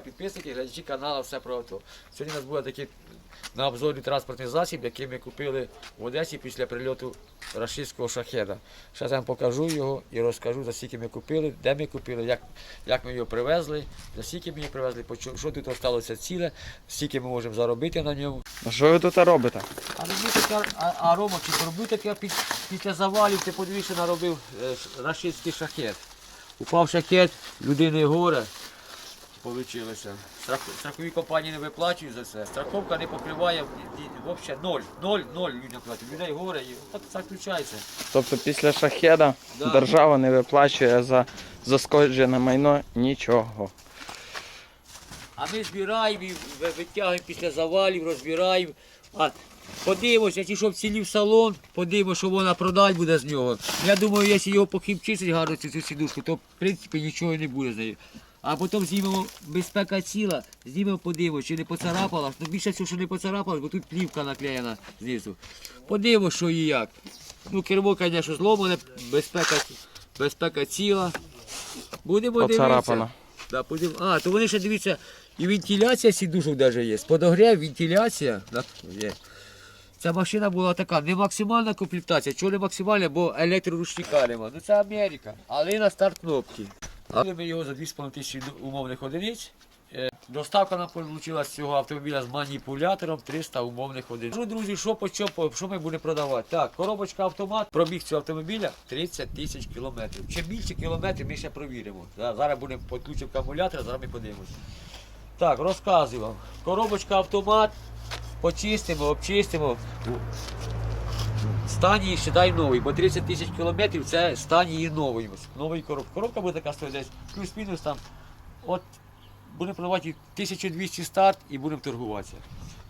підписники, глядачі каналу все про авто. Сьогодні у нас буде такий на обзорі транспортний засіб, який ми купили в Одесі після прильоту рашистського шахеда. Зараз я вам покажу його і розкажу, за скільки ми купили, де ми купили, як, як ми його привезли, за скільки ми його привезли, що тут залишилося ціле, скільки ми можемо заробити на ньому. А що ви тут робите? А робити а, а Рома, чи зробити таке після завалів, ти подивишся, наробив е, рашистський шахет. Упав шахет, людини горе. Получилося. Страхові компанії не виплачують за це. Страховка не покриває взагалі ноль. Ноль, ноль людям платить. Людей горе і так, так включається. Тобто після шахеда Да. держава не виплачує за зашкоджене майно нічого. А ми збираємо і витягуємо після завалів, розбираємо. А подивимося, якщо щоб цілів салон, подивимося, що вона продать буде з нього. Я думаю, якщо його похимчистить гарно цю сідушку, то в принципі нічого не буде з нею. А потім знімемо безпека ціла, знімемо, подивимося, чи не поцарапала. Ну більше всього, що не поцарапала, бо тут плівка наклеєна знизу. Подивимося, що і як. Ну, кермо, звісно, зломане, безпека, безпека ціла. Будемо дивитися. Да, подив... А, то вони ще дивіться, і вентиляція сідушок навіть є. Подогрів, вентиляція. Да, є. Ця машина була така, не максимальна комплектація. Чого не максимальна, бо електроручника нема. Ну це Америка, але на старт кнопки. Ми його за 2,5 тисячі умовних одиниць. Е, Доставка нам вийшла з цього автомобіля з маніпулятором 300 умовних одиниць. Кажу, друзі, що по по- що ми будемо продавати? Так, коробочка автомат, пробіг цього автомобіля 30 тисяч кілометрів. Чим більше кілометрів ми ще провіримо. Зараз будемо підключимо акумулятор, зараз ми подивимося. Так, розказую вам. Коробочка автомат, почистимо, обчистимо. Стан її считай новий, бо 30 тисяч кілометрів це стан її новий. Новий короб. Коробка буде така стоїть десь плюс-мінус там. От будемо продавати 1200 старт і будемо торгуватися.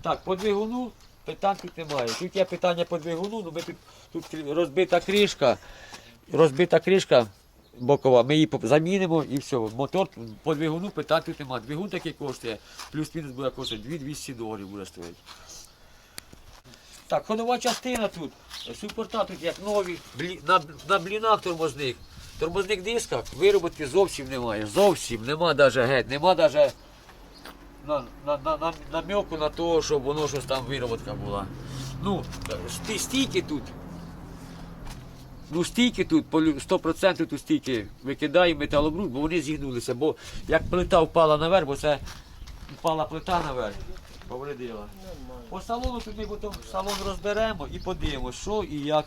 Так, по двигуну питань тут немає. Тут є питання по двигуну, ну ми тут, тут розбита кришка, розбита кришка бокова, ми її замінимо і все. Мотор по двигуну питань тут немає. Двигун такий коштує, плюс-мінус буде коштувати 2200 доларів буде стоїти. Так, ходова частина тут. Супорта тут як нові, блі- на, на блінах тормозних. Тормозних дисках вироботки зовсім немає. Зовсім нема даже геть, нема даже на, на, на, на, намеку на те, щоб воно щось там вироботка була. Ну, сті- стійки тут. Ну, стійки тут, 100% тут стійки викидаю металобруд, бо вони зігнулися. Бо як плита впала наверх, бо це впала плита наверх, повредила. По салону тут ми потім салон розберемо і подивимося, що і як.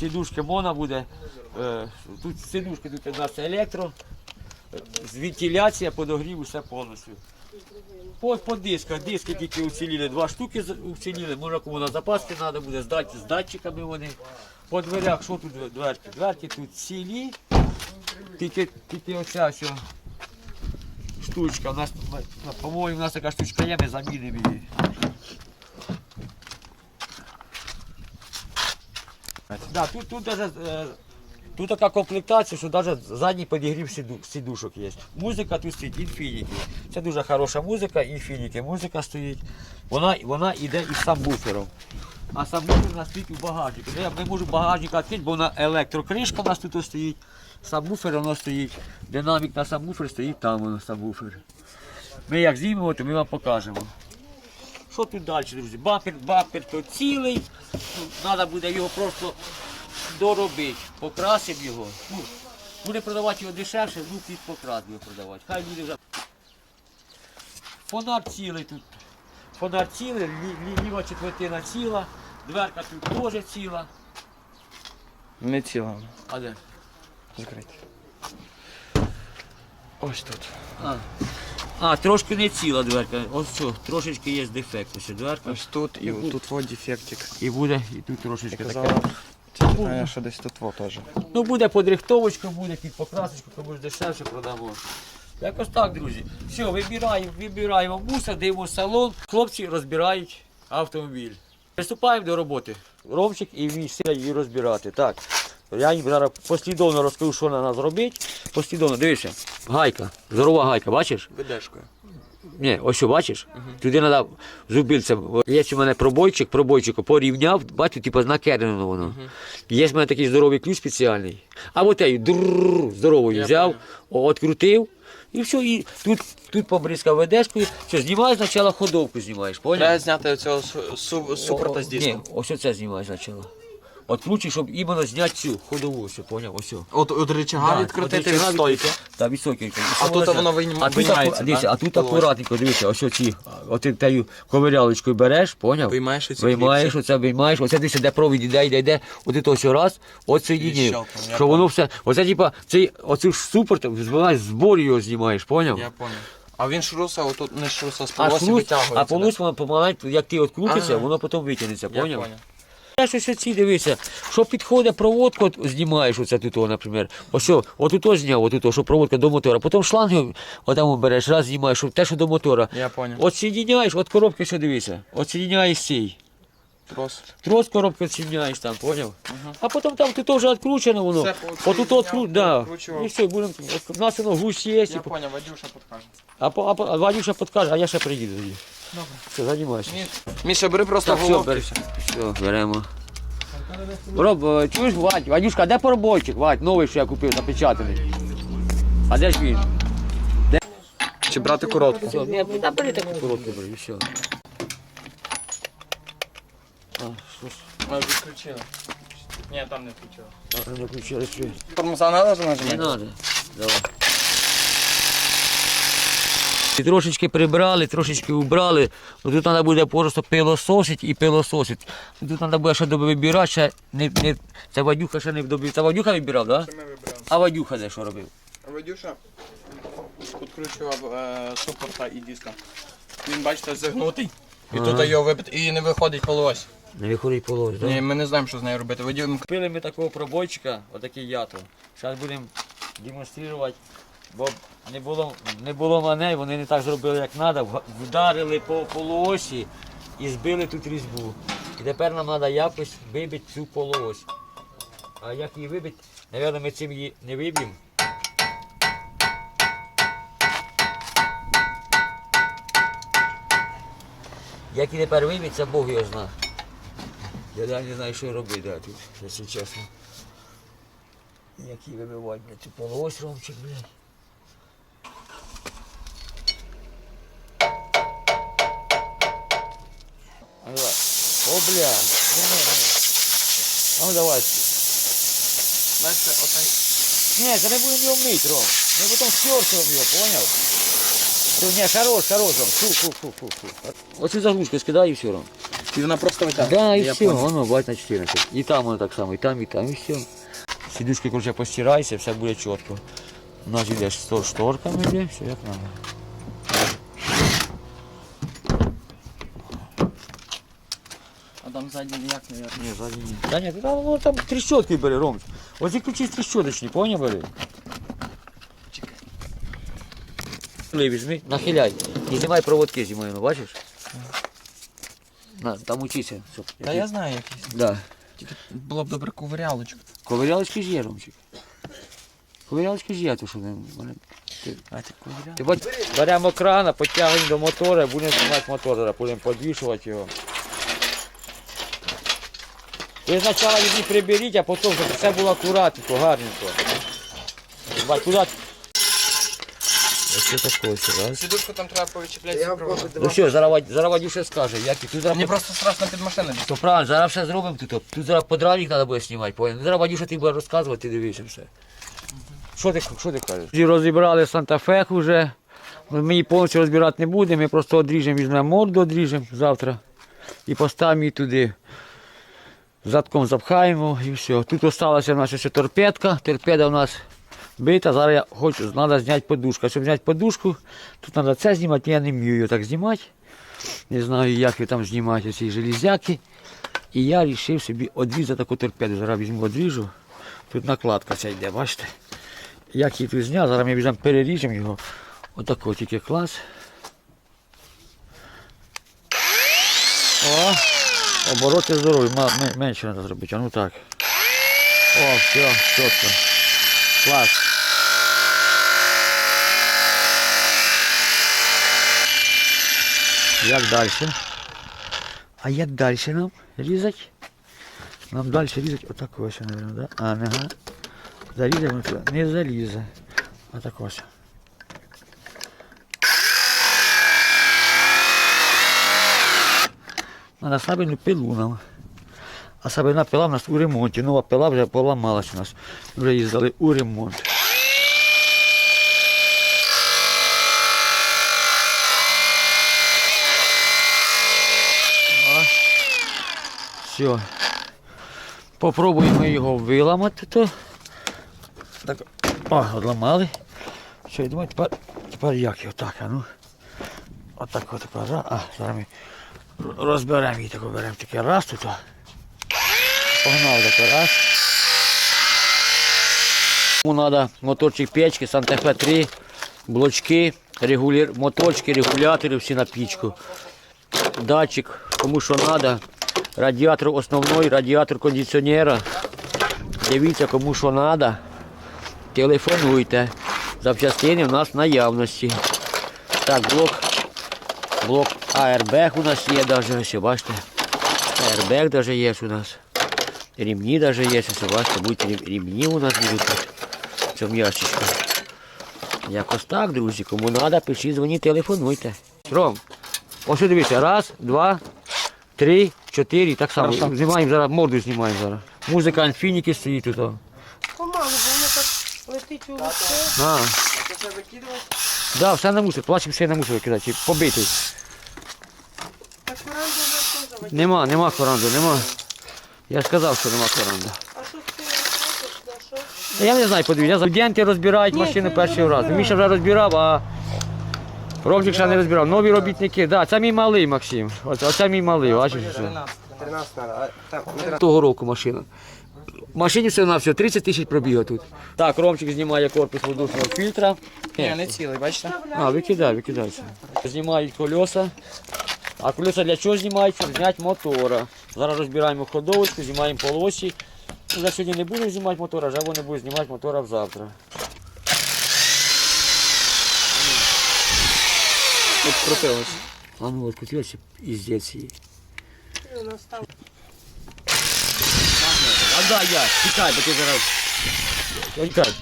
Сідушки мона буде. Е, тут сідушки тут у нас електро, вентиляція, подогрів, усе повністю. По, по дисках, диски тільки уціліли, два штуки уціліли, може кому на запаски треба буде, з, з датчиками вони. По дверях, що тут дверки? Дверки тут цілі, тільки, тільки оця все штучка. У нас, по-моєму, у нас така штучка є, ми замінимо її. Да, тут, тут, даже, е, тут така комплектація, що навіть задній підігрів сіду, сідушок є. Музика тут стоїть Infinity. Це дуже хороша музика, Infinity музика стоїть. Вона, вона йде із самбуфером. А самбуфер у нас стоїть у багажнику. Я не можу багажник відкрити, бо вона електрокришка у нас тут стоїть. Самбуфер воно стоїть. Динамік на самбуфер стоїть там воно самбуфер. Ми як знімемо, то ми вам покажемо. Що тут далі, друзі? Бампер, бампер то цілий. Треба буде його просто доробити. Покрасимо його. Ну, буде продавати його дешевше, ну під покрас його продавати. Хай буде вже. Фонар цілий тут. Фонар цілий, лі- лі- ліва четвертина ціла, дверка тут теж ціла. Не ціла. А де? Закрити. Ось тут. А. а, трошки не ціла дверка. Ось що, трошечки є дефект. Ось дверка. Ось тут і тут. тут во дефектик. І буде, і тут трошечки таке. Це що десь тут во теж. Ну буде подрихтовочка, буде під покрасочку, комусь дешевше продамо. Якось так, друзі. Все, вибираємо, вибираємо буса, дивимо салон. Хлопці розбирають автомобіль. Приступаємо до роботи. Ромчик і мій її розбирати. Так. Я їм зараз послідовно розкажу, що треба зробити. Послідовно, дивися, гайка, здорова гайка, бачиш? Ведешкою. Ні, ось що бачиш? Туди треба зубільцем. Є у мене пробойчик, пробойчику порівняв, бачу, типу накерено воно. Є в мене такий здоровий ключ спеціальний. А от я здоровою взяв, о, открутив І все, і тут, тут побризкав ведешкою, все, знімаєш спочатку ходовку знімаєш, поняв? Треба зняти су- супрота з Ні, ось оце знімаєш спочатку. Откручуй, щоб іменно зняти цю ходову, все, поняв, ось. От, от рычага відкрутити від стойки. Так, від стойки. А тут воно а тут, виймається, да? а тут акуратненько, дивися, ось оці, от ти тею ковирялочкою береш, поняв? Виймаєш оці Виймаєш, оце виймаєш, оце дивися, де провід іде, йде, йде, от ти ось раз, щелкнув, я Що воно все, оце типа, цей, оцю ж супер, збиваєш, збор його знімаєш, поняв? Я понял. А він шруса, отут не шруса з А полосі витягується. а полось воно помаленьку, як ти відкрутишся, Ага. воно потім витягнеться, Я поняв? Я щось оці дивися, що підходить проводку, от знімаєш оце тут, наприклад. Ось, от тут зняв, от тут, що проводка до мотора. Потім шланг отам береш, раз знімаєш, те, що до мотора. Я понял. От соединяєш, от коробки, що дивися, от соединяєш цей. Трос. Трос коробки соединяєш там, поняв? А потім там тут вже відкручено воно. Все, От тут відкручено, да. І все, будемо, от у нас воно гусь є, Я понял, Вадюша підкаже. а, а, а Вадюша підкаже, а я ще приїду Все, займайся. Міша, бери просто Так, все, головки. бери. Все, беремо. Роб, чуєш, Вадь, Вадюшка, а де поробойчик? Вадь, новий, що я купив, напечатаний. А де ж він? Чи брати коротку? Все, ні, та бери таку коротку, бери, і все. А, що ж, Ми відключили. Ні, там не включили. а, не включили світ. Тормоза треба Не нажимати? надо. Давай. І Трошечки прибрали, трошечки убрали. Тут треба буде просто пилососити і пилососити. Тут треба буде ще вибирати, ще не, не, це Вадюха ще не добив. Це Вадюха вибирав, так? Да? Ми. А Вадюха де що робив? Вадюша підкручував е, супорта і диска. Він, бачите, загнутий. І Ага. тут його випит, і не виходить полось. Не виходить полось, так? Ні, ми не знаємо, що з нею робити. Вадюм Купили ми такого пробойчика, отакий ято. Зараз будемо демонструвати, бо не було, не було маней, вони не так зробили, як треба. Вдарили по полуосі і збили тут різьбу. І тепер нам треба якось вибити цю полуось. А як її вибити, напевно, ми цим її не виб'ємо. Як її тепер вибити, Бог його знає. Я навіть не знаю, що робити да, тут, якщо чесно. Які вибивати, блядь, цю полуось ромчик, блядь. О, бля. Не, не, не. А ну давай. Бачите, отай. Ні, це не будемо його мити, Ром. Ми потім стерсуємо його, поняв? Все, ні, хорош, хорош, Ром. Фу, фу, фу, фу, фу. Оцю заглушку скидай і все, Ром. І вона просто витягує. Да, і Я все, понял. воно бать на 14. І там воно так само, і там, і там, і все. Сидушки, короче, постирайся, все буде чітко. У нас йде з шторками, йде, все як надо. Там ззаді ніяк не видно. Ні, ззаді ні. Та ні, там, ну, там тріщотки бери, Ром. Оці ключі тріщоточні, поняв, бери? Чекай. Візьми, нахиляй. І знімай проводки знімай, ну, бачиш? На, там учися. щоб- Та я знаю якісь. Да. Тільки було б добре ковирялочку. Ковирялочки ж є, Ромчик. Ковирялочки ж є, то що не. вони- А ти? Ти бач, беремо крана, підтягуємо до мотора, будемо знімати мотор, зараз будемо підвішувати його. Ви спочатку її приберіть, а потім, щоб все було акуратненько, гарненько. Бать, куди? Ось це таке ось, раз. Сідушку там треба повичіпляти. Ну все, зараз, Вадь- зараз Вадюша скаже, як і тут зараз... Мені просто страшно під машиною. То правильно, зараз все зробимо тут. Тут зараз подравник треба буде знімати, понял? Зараз Вадюша ти буде розказувати, ти дивишся все. Що ти, що ти кажеш? Розібрали Санта-Фе вже. Ми її повністю розбирати не будемо, ми просто одріжемо, візьмемо морду, одріжемо завтра і поставимо її туди. Задком запхаємо і все. Тут залишилася у нас ще торпедка. Торпеда у нас бита. Зараз я хочу, треба зняти подушку. Щоб зняти подушку, тут треба це знімати, я не вмію її так знімати. Не знаю, як ви там знімати ці железяки. І я вирішив собі одрізати таку торпеду. Зараз візьму одріжу. Тут накладка ця йде, бачите? Як її тут зняв, зараз ми візьмемо, переріжемо його. Отако тільки клас. Обороти здорові, менше треба зробити, а ну так. О, все, чітко. Клас. Як далі? А як далі нам різати? Нам далі різати отак ось, мабуть, да? А, ага. Зарізаємо. Не залізе. Отак ось. А на сабельну пилу нам. А сабельна пила в нас у ремонті. Нова пила вже поламалась у нас. Вже їздили у ремонт. Все. Попробуємо його виламати. То. Так. О, одламали. Що, я тепер, тепер як його так, а ну. Отак от тепер. раз. А, зараз ми розберемо її таку, беремо таке раз тут. о. Погнали таке раз. Йому треба моторчик печки, Сантехе 3, блочки, регулір... моторчики, регулятори всі на пічку. Датчик, кому що треба. Радіатор основний, радіатор кондиціонера. Дивіться, кому що треба. Телефонуйте. Запчастини в нас наявності. Так, блок. Блок ARBG у нас є навіть, ось, бачите. ARBG навіть є у нас. Ремні навіть є, ось, бачите, будуть ремні у нас будуть тут. В цьому ящичку. Якось так, друзі, кому треба, пишіть, дзвоніть, телефонуйте. Ром, ось дивіться, раз, два, три, чотири, так само. Хорошо. Знімаємо зараз, морду знімаємо зараз. Музика Infinity стоїть тут. о. Помалу, бо воно так летить у лице. А, Це все викидувати? да, все на мусор, плачемо все на мусор кидати, побитий. Викидає. Нема, нема коранду, нема. Я ж сказав, що нема коранду. А що ти розкажеш, на що? Та Я не знаю, подивіться, студенти розбирають Ні, машини це перший раз. розбирають. Міша вже розбирав, а Ромчик ще не розбирав. Нові робітники, да, це мій малий Максим. Ось, оце мій малий, бачиш? що? 13 треба. там Того року машина. Машині все на все 30 тисяч пробігав тут. Так, Ромчик знімає корпус воздушного фільтра. Ні, не цілий, бачите? А, викидай, викидай. Знімають колеса. А колеса для чого знімаються? Щоб Зняти мотора. Зараз розбираємо ходовочку, знімаємо полосі. Ну, За сьогодні не будемо знімати мотора, вже вони будуть знімати мотора завтра. Відкрутилось. А ну открутилася іздець її. І. А да, я, тікай, бо ти зараз. Тікай.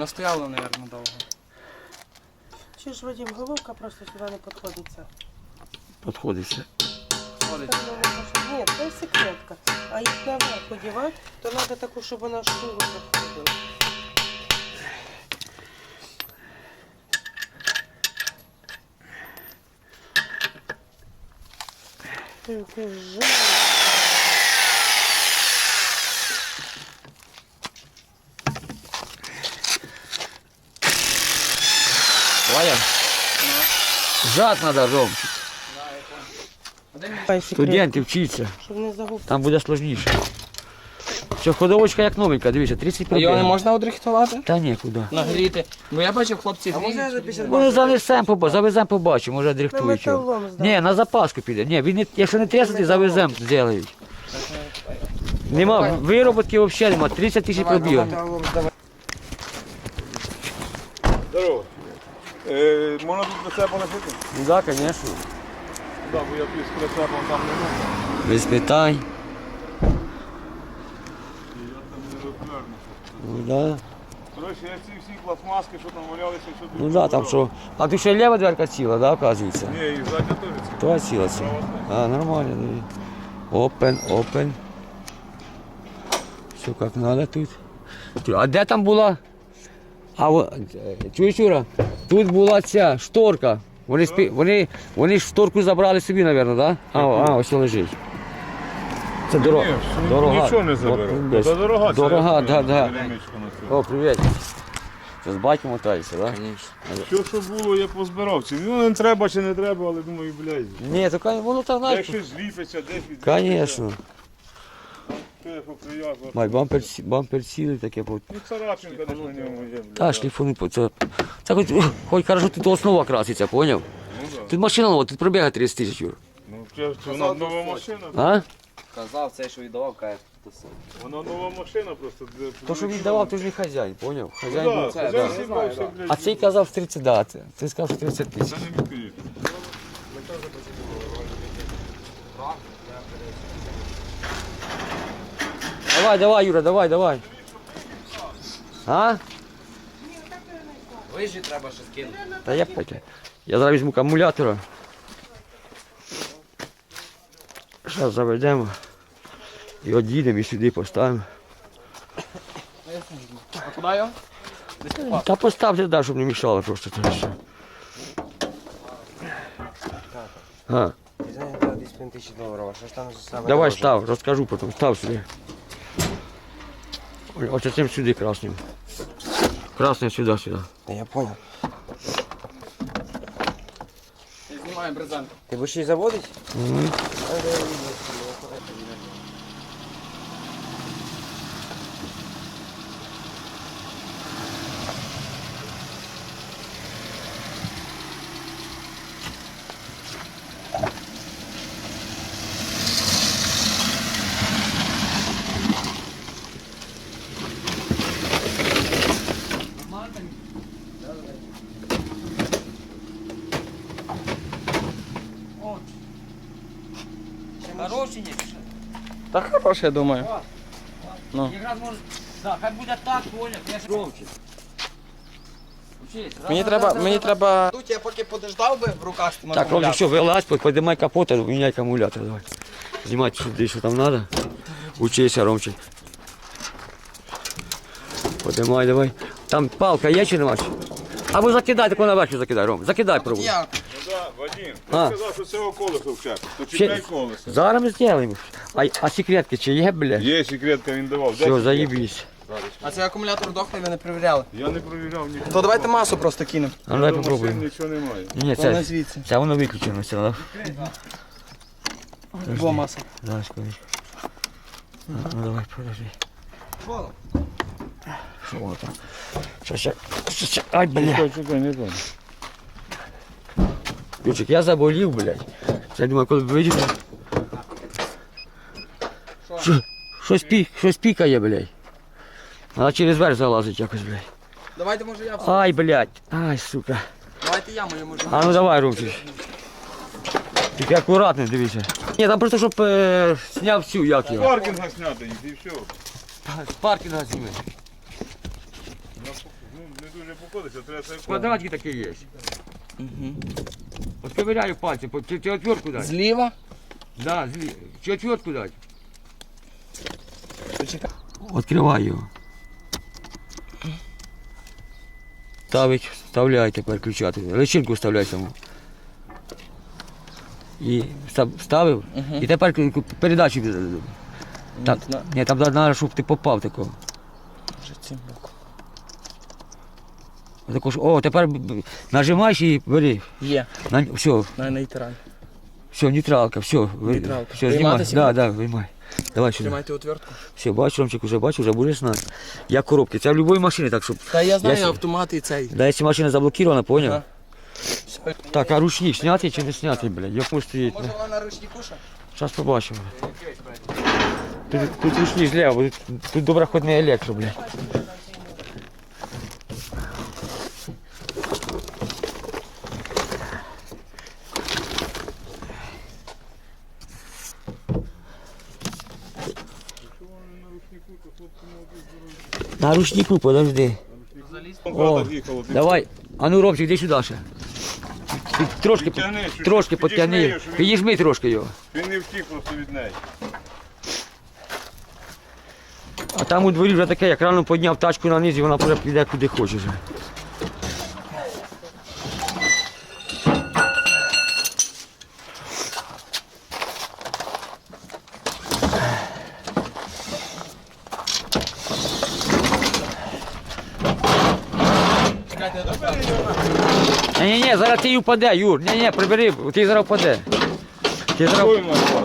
Настояло, наверное, довго. Чи ж Вадим, головка просто сюди не підходиться. Підходиться. Ходить. Так, ну, Ні, це секретка. А їх наверх одягати, то треба таку, щоб вона шкуру заходила. Яке жах. Жад треба, Ромчик. Студенти вчаться. Щоб не загубити. Там буде складніше. Що ходовочка як новенька, дивіться, 30 А його не можна одрихтувати? Та ні, куди. Нагріти. Бо я бачив, хлопці гріють. Ми занесемо, поба- завеземо, побачимо, може металолом здати. Ні, на запаску піде. Ні, він не, якщо не треснути, завеземо, зроблять. Нема, вироботки взагалі нема, 30 тисяч пробіг. Здорово. Е, можна тут прицепа лишити? Ну так, звісно. Да, бо я під прицепом там не можу. Без питань. І я там не розверну. Ну да. Коротше, я ці всі пластмаски, що там валялися, що тут. Ну да, там що. А ти ще ліва дверка ціла, да, оказується? Ні, і задня теж ці. То ціла ці. А, нормально, диви. Опен, опен. Все як надо тут. Ти- А де там була? А чуєш, Юра? Тут була ця шторка. Вони, спі... вони, вони ж шторку забрали собі, мабуть, да? А, а ось лежить. Це дорога. Ні, дорога. нічого не заберу. десь. Та дорога, це Дорога, я да, да. на цю. О, привіт. Це з батьком мотаєшся, так? Да? Що, що було, я позбирав. Ці. Ну не треба чи не треба, але думаю, блядь. Ні, то воно так знаєш. щось зліпиться, десь від. Звісно. Май, бампер, бампер цілий таке. по- Ну царапинка десь на ньому є, блядь. Та шліфуни, по- це, це хоч, хоч хорошо, тут основа краситься, поняв? Ну. Тут машина нова, тут пробігає 30 тисяч юр. Ну, це, це вона нова машина. А? Казав, цей, що віддавав, каже, то. Вона нова машина просто. де- То, що віддавав, то ж не хазяїн, поняв? Хазяїн Да, був. хазяїн да. сібався, блядь. А цей казав 30, да, це- цей сказав, 30 тисяч. Це не відкриє. Давай, давай, Юра, давай, давай. А? Вижі треба ще скинути. Та я потім. Я зараз візьму акумулятора. Зараз заведемо. І одійдемо і сюди поставимо. А куди його? Та поставте, да, щоб не мішало просто. Це все. А, десь 5 тисяч доларів, що ж там саме давай став, розкажу потім. Став сюди. Ось цим сюди красним. Красним сюди, сюди. Та я понял. Знімаємо брезент. Ти будеш її заводити? Хороший є. Та хороше, я думаю. Якраз може. Так, хай буде так, поняв, я ж громче. Учись, Мені раз, треба, раз, раз, мені раз. треба. Тут я поки подождав би в руках з тим Так, Ромчик, все, вилазь, поднимай капот, меняй аккумулятор, давай. Снимай сюда, что там надо. Учися, Ромчик. Поднимай, давай. Там палка є чи нема? Або закидай, таку наверх закидай, Ром. Закидай, пробуй. Я Ну да, Вадим, ти А. сказав, що цього колесо вчати. То Ще- колесо. Зараз ми зробимо. А, а секретки чи є, бля? Є секретка, він давав. Все, секретка? заїбись. А цей акумулятор дохлий, ви не перевіряли. Я не провіряв нікого. То давайте масу просто кинемо. А ну давай попробуємо. Нічого немає. Ні, То не це, звідси. це воно виключено все, да? Бо маса. Зараз, коли. Ну давай, подожди. Що воно там? Я... щось я- Ай, бля. Чекай, чекай, не так. Ючик, я заболів, блядь. Я думаю, коли вийду. Що? Щось, пі... щось пікає, блядь. Треба через верх залазить якось, блядь. Давайте може я все. Ай, блядь. Ай, сука. Давайте я мою можу. А ну давай, Румчик. Тільки акуратно дивися. Ні, там просто щоб е, зняв всю, як його. Паркінга зняти і все. З паркінга зніми. Ну, не дуже походиться, треба це Квадратики такі є. От ковиряю пальцем, по- чи, чи отвертку дай. Зліва. Да, злі... Чи отвертку дай. Почекай. Відкривай його. Ставить, вставляй тепер ключати. Личинку вставляй саму. І став- вставив. І тепер передачу. Там, ні, там треба, щоб ти попав такого. Вже цим боком. Також, о, тепер нажимаєш і бери. Є. На, все, На нейтраль. все, нейтралка, все. Нейтралка. Все, знімай. Да, да, виймай. Давай сюди. Тримайте отвертку. Все, бачу, Ромчик, вже бачу, вже будеш знати. Як коробки. Це в будь-якій машині, так щоб. Та я знаю Я- автомат і цей. Да, якщо машина заблокирована, понял? Ага. Так, а ручник снятий чи не снятий, блядь? Як може стоїть? Може вона на ручнику ще? Зараз побачимо. Тут, тут ручник зліва, бо тут, тут добре хоч не електро, блядь. На рушнику, подожди. О, Давай, а ну Ромчик, йди сюди ще. Ти трошки, Підтягни, чуть-чуть, трошки підтягни. його, щоб він- Підіжми трошки його. Він не втік просто від неї. А там у дворі вже таке, як рано підняв тачку на низ, і вона вже піде куди хоче. вже. Зараз ти впаде, Юр. Ні-ні, прибери, ти зараз впаде. Ти зараз,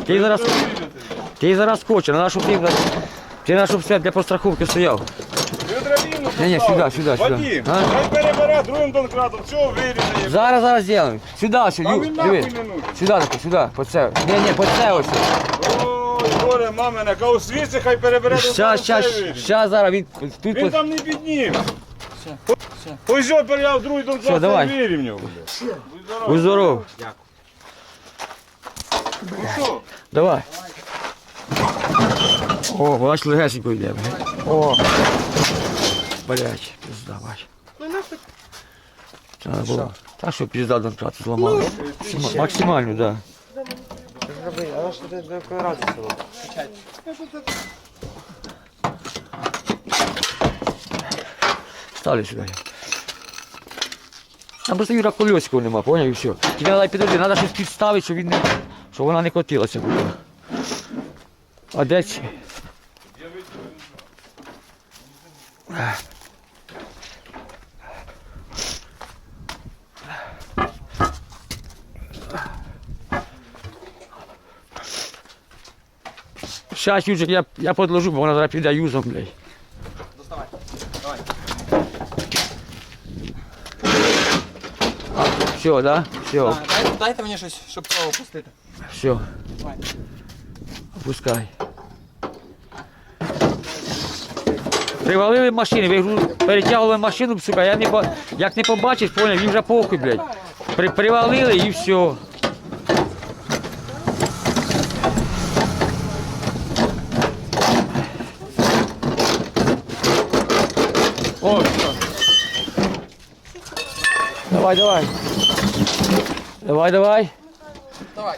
ти зараз, ти зараз скоче, треба, щоб ти, ти треба, щоб все для постраховки стояв. Ні, ні, сюди, сюди, сюди. Вадим, А? хай перебере другим донкратом, все вирізає. Зараз, зараз зробимо. Сюди, ось, Та Юр, він диви. не нужен. Сюди, таки, сюди, по це. Ні, ні, по це ось. Ой, горе, мамина, кау свіці, хай перебере Щас, щас, щас зараз він тут. Він по- там не підніме. Ось що переляв другий Все, донкрат, давай. хай вирівняв. Будь здоров. Будь здоров. Ну що? Давай. О, бач, легесенько йде. блядь. О. блядь, пизда, бач. Ну, на хоч Треба було. Та що пізда дончати зламали. Максима- Максимально, так. Да. Зроби, а що ти до якої ради село? Ставлю сюди. Там просто Юра Кольоського нема, поняв, і все. Тобі треба підожди, треба щось підставити, щоб він не. щоб вона не котилася. А де ці? Щас, Юрчик, я, я подложу, бо вона зараз піде юзом, блядь. Доставай. Давай. Все, да? Все, А, дай- Дайте мені щось, щоб цього опустити. все. Давай. Опускай. Привалили машини, ви перетягували машину, сука, я не ба- як не побачиш, поняв, їм вже похуй, блядь. При, привалили і все. О, все. Давай, давай. Давай, давай. Давай.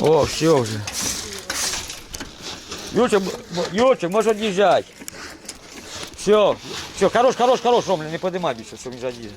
О, все вже. Юрчик, м- Юрчик, можеш від'їжджати. Все, все, хорош, хорош, хорош, Ромля, не подимай більше, що він вже їде.